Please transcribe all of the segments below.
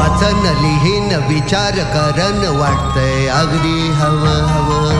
वाचन लिहीन विचार करण वाटतंय. अगदी हवं हवं.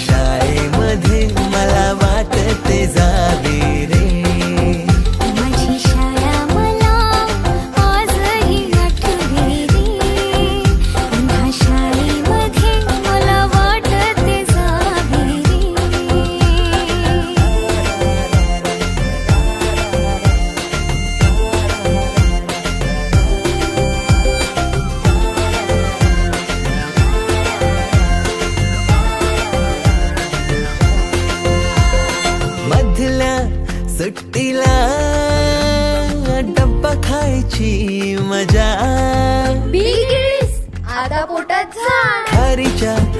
शाळेमध्ये मला वाटते जावे olunca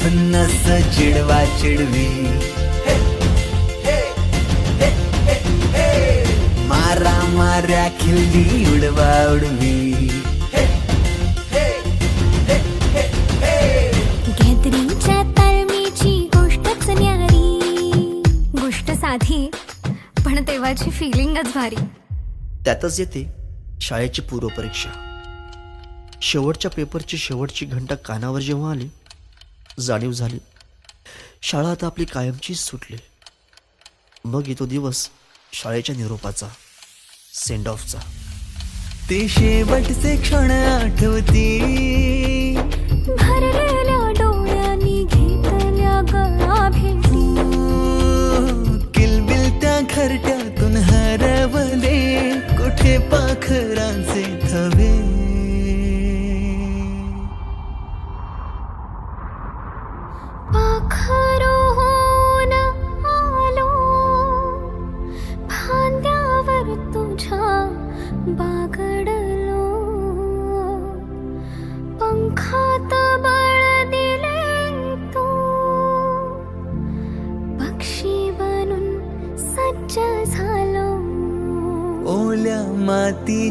खुन्नस चिडवा चिडवी. मारा माऱ्या खिल्ली उडवा उडवी. गॅदरिंगच्या ताळमीची गोष्टच न्यारी. गोष्ट साधी पण तेव्हाची फिलिंगच भारी. त्यातच येते शाळेची पूर्वपरीक्षा. शेवटच्या पेपरची शेवटची घंटा कानावर जेव्हा आली जाणीव झाली. शाळा आता आपली कायमचीच सुटली. मग येतो दिवस शाळेच्या निरोपाचा सेंड ऑफचा ते शेवटचे क्षण आठवती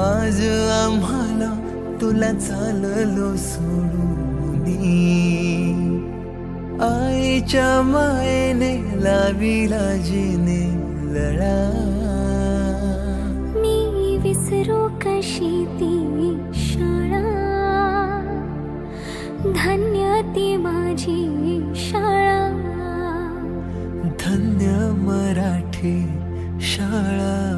आज आम्हाला तुला चाललो सोडून आईच्या मायेने लाविला जिने लळा. मी विसरू कशी ती शाळा? धन्य ती माझी शाळा. धन्य मराठी शाळा.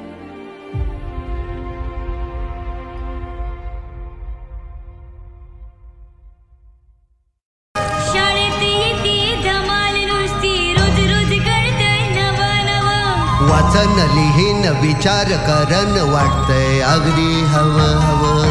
वाचन लिहीन विचार करण वाटतंय. अगदी हवं हवं.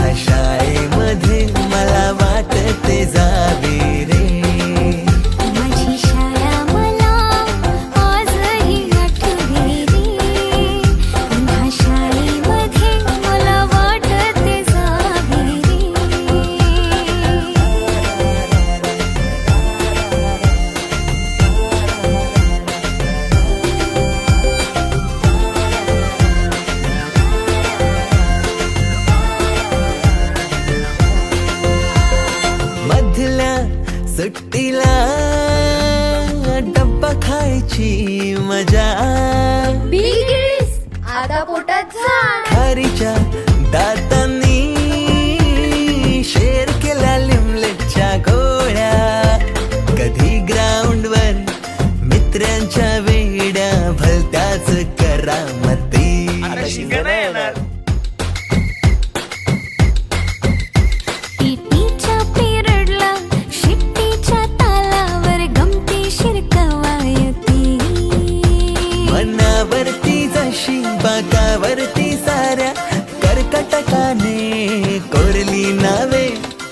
आशाए मध्ये मला वाटते जावे. मजा. आता पोटात झाड खारीच्या